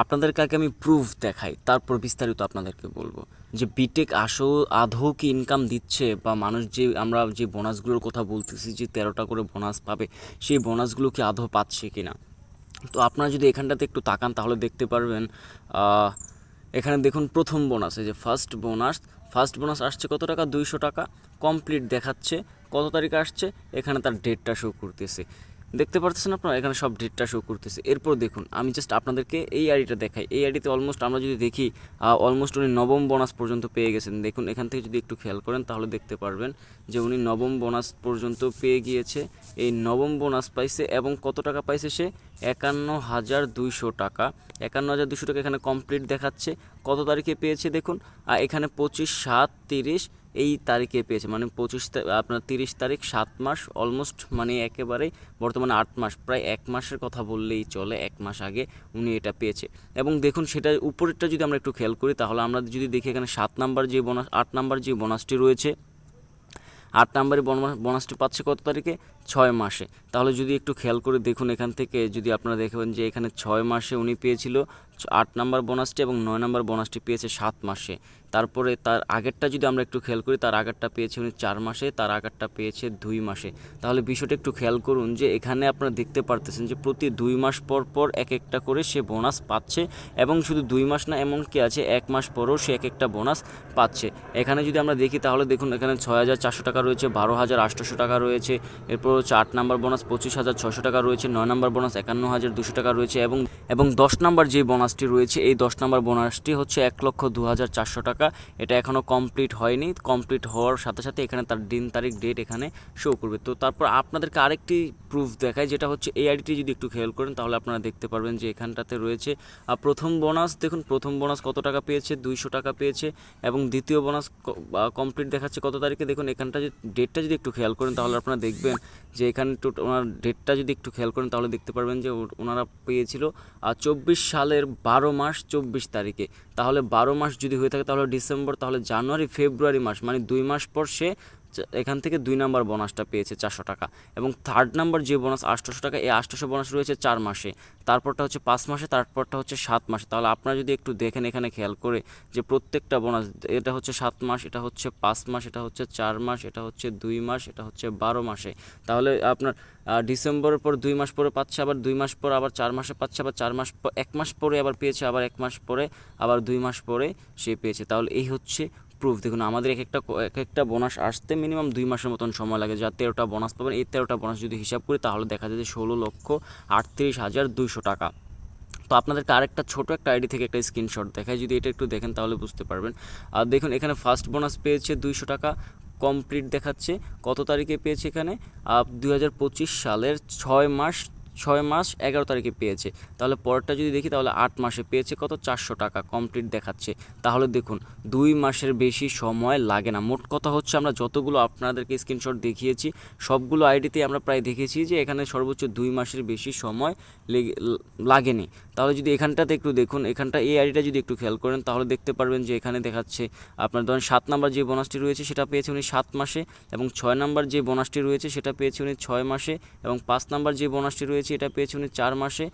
আপনাদেরকে আগে আমি প্রুফ দেখাই, তারপর বিস্তারিত আপনাদেরকে বলব। যে বিটেক আসো আদৌ কি ইনকাম দিচ্ছে বা মানুষ যে আমরা যে বোনাসগুলোর কথা বলতেছি, যে তেরোটা করে বোনাস পাবে, সেই বোনাসগুলো কি আদৌ পাচ্ছে কি না তো আপনারা যদি এখানটাতে একটু তাকান, তাহলে দেখতে পারবেন এখানে দেখুন প্রথম বোনাস এই যে ফার্স্ট বোনাস ফার্স্ট বোনাস আসছে কত টাকা? দুইশো টাকা। কমপ্লিট দেখাচ্ছে, কত তারিখ আসছে? এখানে তার ডেটটা শো করতেছে। দেখতে পারতেছেন আপনারা? এখানে সব ডেটটা শো করতেছে। এরপর দেখুন, আমি জাস্ট আপনাদেরকে এই আইডিটা দেখাই। এই আইডিতে অলমোস্ট আমরা যদি দেখি অলমোস্ট উনি নবম বোনাস পর্যন্ত পেয়ে গেছেন। দেখুন, এখান থেকে যদি একটু খেয়াল করেন, তাহলে দেখতে পারবেন যে উনি নবম বোনাস পর্যন্ত পেয়ে গিয়েছে। এই নবম বোনাস পাইছে এবং কত টাকা পাইছে সে? একান্ন হাজার দুইশো টাকা। একান্ন হাজার দুশো টাকা এখানে কমপ্লিট দেখাচ্ছে। কত তারিখে পেয়েছে দেখুন? আর এখানে পঁচিশ, সাত, তিরিশ এই তারিখে পেয়েছে। মানে পঁচিশ আপনার তিরিশ তারিখ, সাত মাস অলমোস্ট মানে একেবারে বর্তমানে আট মাস। প্রায় এক মাসের কথা বললেই চলে, এক মাস আগে উনি এটা পেয়েছে। এবং দেখুন সেটা উপরেরটা যদি আমরা একটু খেয়াল করি, তাহলে আমরা যদি দেখি এখানে সাত নাম্বার যে বোনাস, আট নাম্বার যে বোনাসটি রয়েছে, আট নাম্বারে বোনাস- বোনাসটি পাচ্ছে কত তারিখে? ছয় মাসে। তাহলে যদি একটু খেয়াল করে দেখুন এখান থেকে, যদি আপনারা দেখবেন যে এখানে ছয় মাসে উনি পেয়েছিল আট নাম্বার বোনাসটি এবং নয় নাম্বার বোনাসটি পেয়েছে সাত মাসে। তারপরে তার আগেরটা যদি আমরা একটু খেয়াল করি, তার আগেরটা পেয়েছে উনি চার মাসে, তার আগেরটা পেয়েছে দুই মাসে। তাহলে বিষয়টা একটু খেয়াল করুন যে এখানে আপনারা দেখতে পারতেছেন যে প্রতি দুই মাস পর পর এক একটা করে সে বোনাস পাচ্ছে এবং শুধু দুই মাস না এমন কি আছে এক মাস পরও সে এক একটা বোনাস পাচ্ছে। এখানে যদি আমরা দেখি, তাহলে দেখুন এখানে ছয় হাজার চারশো টাকা রয়েছে, বারো হাজার আটশোশো টাকা রয়েছে, এরপর হচ্ছে আট নাম্বার বোনাস পঁচিশ হাজার ছশো টাকা রয়েছে, নয় নাম্বার বোনাস একান্ন হাজার দুশো টাকা রয়েছে এবং এবং দশ নাম্বার যে বোনাসটি রয়েছে, এই দশ নাম্বার বোনাসটি হচ্ছে এক লক্ষ দু হাজার চারশো টাকা। এটা এখনও কমপ্লিট হয়নি, কমপ্লিট হওয়ার সাথে সাথে এখানে তার দিন তারিখ, ডেট এখানে শো করবে। তো তারপর আপনাদেরকে আরেকটি প্রুফ দেখায় যেটা হচ্ছে এই আইডিটি যদি একটু খেয়াল করেন, তাহলে আপনারা দেখতে পারবেন যে এখানটাতে রয়েছে আর প্রথম বোনাস, দেখুন প্রথম বোনাস কত টাকা পেয়েছে, দুইশো টাকা পেয়েছে এবং দ্বিতীয় বোনাস কমপ্লিট দেখাচ্ছে কত তারিখে, দেখুন এখানটা যে ডেটটা যদি একটু খেয়াল করেন, তাহলে আপনারা দেখবেন যে এখানে টোট ওনার ডেটটা যদি একটু খেয়াল করেন, তাহলে দেখতে পারবেন যে ওনারা পেয়েছিল আর চব্বিশ সালের বারো মাস চব্বিশ তারিখে। তাহলে বারো মাস যদি হয়ে থাকে, তাহলে ডিসেম্বর তাহলে জানুয়ারি ফেব্রুয়ারি মাস মানে দুই মাস পর সে এখান থেকে দুই নাম্বার বোনাসটা পেয়েছে চারশো টাকা। এবং থার্ড নাম্বার যে বোনাস আটশোশো টাকা, এই আটশোশো বোনাস রয়েছে চার মাসে। তারপরটা হচ্ছে পাঁচ মাসে, তারপরটা হচ্ছে সাত মাসে। তাহলে আপনারা যদি একটু দেখেন এখানে খেয়াল করে যে প্রত্যেকটা বোনাস এটা হচ্ছে সাত মাস, এটা হচ্ছে পাঁচ মাস, এটা হচ্ছে চার মাস, এটা হচ্ছে দুই মাস, এটা হচ্ছে বারো মাসে। তাহলে আপনার ডিসেম্বরের পর দুই মাস পরে পাচ্ছে, আবার দুই মাস পর আবার চার মাসে পাচ্ছে, আবার চার মাস এক মাস পরে আবার পেয়েছে, আবার এক মাস পরে, আবার দুই মাস পরে সে পেয়েছে। তাহলে এই হচ্ছে প্রুফ দেখুন, আমাদের এক একটা এক একটা বোনাস আসতে মিনিমাম দুই মাসের মতন সময় লাগে। যা তেরোটা বোনাস পাবেন, এই তেরোটা বোনাস যদি হিসাব করি, তাহলে দেখা যায় যে ষোলো লক্ষ আটত্রিশ হাজার দুইশো টাকা। তো আপনাদেরকে আরেকটা ছোট একটা আইডি থেকে একটা স্ক্রিনশট দেখায় যদি এটা একটু দেখেন তাহলে বুঝতে পারবেন। আর দেখুন, এখানে ফার্স্ট বোনাস পেয়েছে দুইশো টাকা কমপ্লিট দেখাচ্ছে। কত তারিখে পেয়েছে এখানে? দু হাজার পঁচিশ সালের ছয় মাস ছয় মাস এগারো তারিখে পেয়েছে। তাহলে পরেরটা যদি দেখি, তাহলে আট মাসে পেয়েছে কত? চারশো টাকা কমপ্লিট দেখাচ্ছে। তাহলে দেখুন, দুই মাসের বেশি সময় লাগে না। মোট কথা হচ্ছে, আমরা যতগুলো আপনাদেরকে স্ক্রিনশট দেখিয়েছি, সবগুলো আইডিতে আমরা প্রায় দেখেছি যে, এখানে সর্বোচ্চ দুই মাসের বেশি সময় লেগে- লাগেনি। তাহলে যদি এখানটাতে একটু দেখুন, এখানটা, এই আইডিটা যদি একটু খেয়াল করেন, তাহলে দেখতে পারবেন যে, এখানে দেখাচ্ছে, আপনার ধরেন সাত নাম্বার যে বোনাসটি রয়েছে, সেটা পেয়েছে উনি সাত মাসে, এবং ছয় নাম্বার যে বোনাসটি রয়েছে, সেটা পেয়েছে উনি ছয় মাসে, এবং পাঁচ নাম্বার যে বোনাসটি রয়েছে এটা পেয়েছি উনি চার মাসে।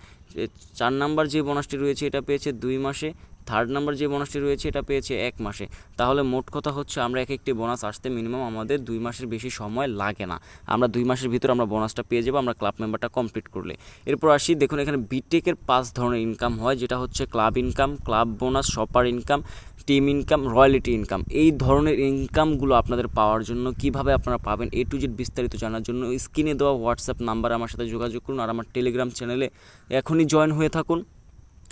চার নাম্বার যে বোনাসটি রয়েছে এটা পেয়েছে দুই মাসে থার্ড নাম্বার যে বোনাসটি রয়েছে এটা পেয়েছে এক মাসে। তাহলে মোট কথা হচ্ছে আমরা এক একটি বোনাস আসতে মিনিমাম আমাদের দুই মাসের বেশি সময় লাগে না। আমরা দুই মাসের ভিতর আমরা বোনাসটা পেয়ে যাব, আমরা ক্লাব মেম্বারটা কমপ্লিট করলে। এরপর আসি, দেখুন এখানে বিটেকের পাঁচ ধরনের ইনকাম হয়, যেটা হচ্ছে club income club bonus shopper income team income royalty income এই ধরনের ইনকামগুলো আপনাদের পাওয়ার জন্য কীভাবে আপনারা পাবেন এ টু জেড বিস্তারিত জানার জন্য স্ক্রিনে দেওয়া হোয়াটসঅ্যাপ নাম্বার আমার সাথে যোগাযোগ করুন আর আমার টেলিগ্রাম চ্যানেলে এখনই জয়েন হয়ে থাকুন।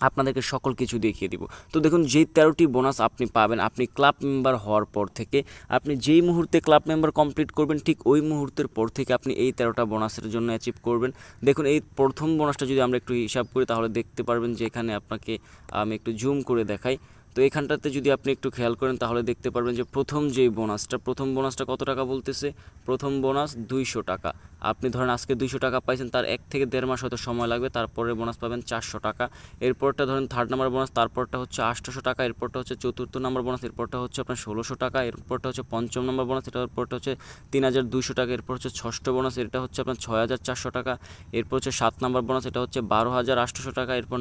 আপনাদেরকে সকল কিছু দেখিয়ে দিব। তো দেখুন, যেই তেরোটি বোনাস আপনি পাবেন, আপনি ক্লাব মেম্বার হওয়ার পর থেকে, আপনি যেই মুহূর্তে ক্লাব মেম্বার কমপ্লিট করবেন, ঠিক ওই মুহূর্তের পর থেকে আপনি এই তেরোটা বোনাসের জন্য অ্যাচিভ করবেন। দেখুন, এই প্রথম বোনাসটা যদি আমরা একটু হিসাব করি, তাহলে দেখতে পারবেন যে এখানে আপনাকে আমি একটু জুম করে দেখাই। তো এখানটাতে যদি আপনি একটু খেয়াল করেন, তাহলে দেখতে পারবেন যে প্রথম যেই বোনাসটা, প্রথম বোনাসটা কত টাকা বলতেছে? প্রথম বোনাস দুইশো টাকা। আপনি ধরেন আজকে দুইশো টাকা পাইছেন, তার এক থেকে দেড় মাস হয়তো সময় লাগবে তারপরে বোনাস পাবেন চারশো টাকা। এরপরটা ধরেন থার্ড নাম্বার বোনাস, তারপরটা হচ্ছে আটশোশো টাকা, এরপরটা হচ্ছে চতুর্থ নাম্বার বোনাস, এরপরটা হচ্ছে আপনার ষোলোশো টাকা, এরপরটা হচ্ছে পঞ্চম নাম্বার বোনাস এরপরটা হচ্ছে তিন হাজার দুইশো টাকা, এরপর হচ্ছে ষষ্ঠ বোনাস, এটা হচ্ছে আপনার ছয় হাজার চারশো টাকা, এরপর হচ্ছে সাত নাম্বার বোনাস, এটা হচ্ছে বারো হাজার আটশোশো টাকা, এরপর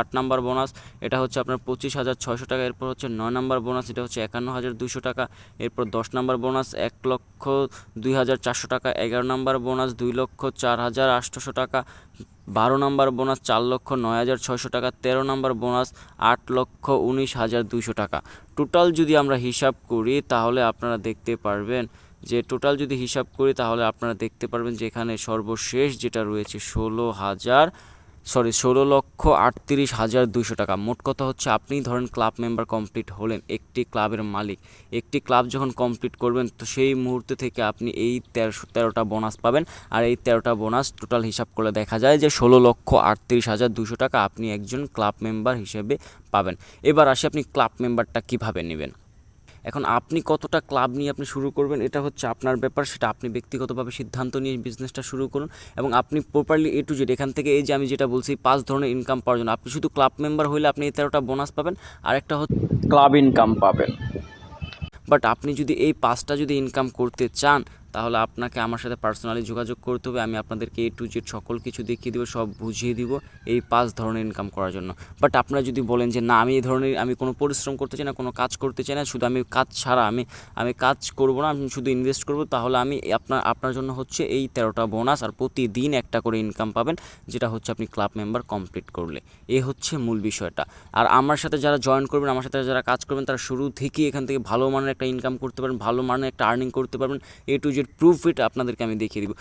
আট নাম্বার বোনাস, এটা হচ্ছে আপনার পঁচিশ হাজার ছয়শো টাকা, এরপর হচ্ছে নয় নাম্বার বোনাস, এটা হচ্ছে একান্ন হাজার দুশো টাকা, এরপর দশ নাম্বার বোনাস, এক লক্ষ দুই হাজার চারশো টাকা, এগারো নাম্বার বোনাস, দুই লক্ষ চার হাজার আটশোশো টাকা, বারো নাম্বার বোনাস, চার লক্ষ নয় হাজার ছয়শো টাকা, তেরো নাম্বার বোনাস, আট লক্ষ উনিশ হাজার দুশো টাকা। টোটাল যদি আমরা হিসাব করি, তাহলে আপনারা দেখতে পারবেন যে টোটাল যদি হিসাব করি, তাহলে আপনারা দেখতে পারবেন যে এখানে সর্বশেষ যেটা রয়েছে, ষোলো হাজার সরি, ষোলো লক্ষ আটত্রিশ হাজার দুশো টাকা। মোট কথা হচ্ছে, আপনি ধরেন ক্লাব মেম্বার কমপ্লিট হলেন, একটি ক্লাবের মালিক। একটি ক্লাব যখন কমপ্লিট করবেন, তো সেই মুহূর্তে থেকে আপনি এই তেরোশো, তেরোটা বোনাস পাবেন। আর এই তেরোটা বোনাস টোটাল হিসাব করলে দেখা যায় যে, ষোলো লক্ষ আটত্রিশ হাজার দুশো টাকা আপনি একজন ক্লাব মেম্বার হিসেবে পাবেন। এবার আসি আপনি ক্লাব মেম্বারটা কীভাবে নেবেন। এখন আপনি কতটা ক্লাব নিয়ে আপনি শুরু করবেন এটা হচ্ছে আপনার ব্যাপার সেটা আপনি ব্যক্তিগতভাবে সিদ্ধান্ত নিয়ে বিজনেসটা শুরু করুন এবং আপনি প্রপারলি এ টু জেড এখান থেকে এই যে আমি যেটা বলছি পাঁচ ধরনের ইনকাম পাওয়ার জন্য। আপনি শুধু ক্লাব মেম্বার হইলে আপনি এই তেরোটা বোনাস পাবেন আর একটা হচ্ছে ক্লাব ইনকাম পাবেন। বাট আপনি যদি এই পাঁচটা যদি ইনকাম করতে চান তাহলে আপনাকে আমার সাথে পার্সোনালি যোগাযোগ করতে হবে, আমি আপনাদেরকে এ টু জেড সকল কিছু দেখিয়ে দেবো, সব বুঝিয়ে দিব এই পাঁচ ধরনের ইনকাম করার জন্য। বাট আপনারা যদি বলেন যে, না, আমি এই ধরনের, আমি কোনো পরিশ্রম করতে চাই না, কোনো কাজ করতে চাই না, শুধু আমি কাজ ছাড়া, আমি আমি কাজ করব না, আমি শুধু ইনভেস্ট করব, তাহলে আমি আপনার আপনার জন্য হচ্ছে এই তেরোটা বোনাস আর প্রতিদিন একটা করে ইনকাম পাবেন, যেটা হচ্ছে আপনি ক্লাব মেম্বার কমপ্লিট করলে। এ হচ্ছে মূল বিষয়টা। আর আমার সাথে যারা জয়েন করবেন, আমার সাথে যারা কাজ করবেন, তারা শুরু থেকেই এখান থেকে ভালো মানের একটা ইনকাম করতে পারবেন, ভালো মানের একটা আর্নিং করতে পারবেন A to Z proof it আপনাদেরকে আমি দেখিয়ে দিব।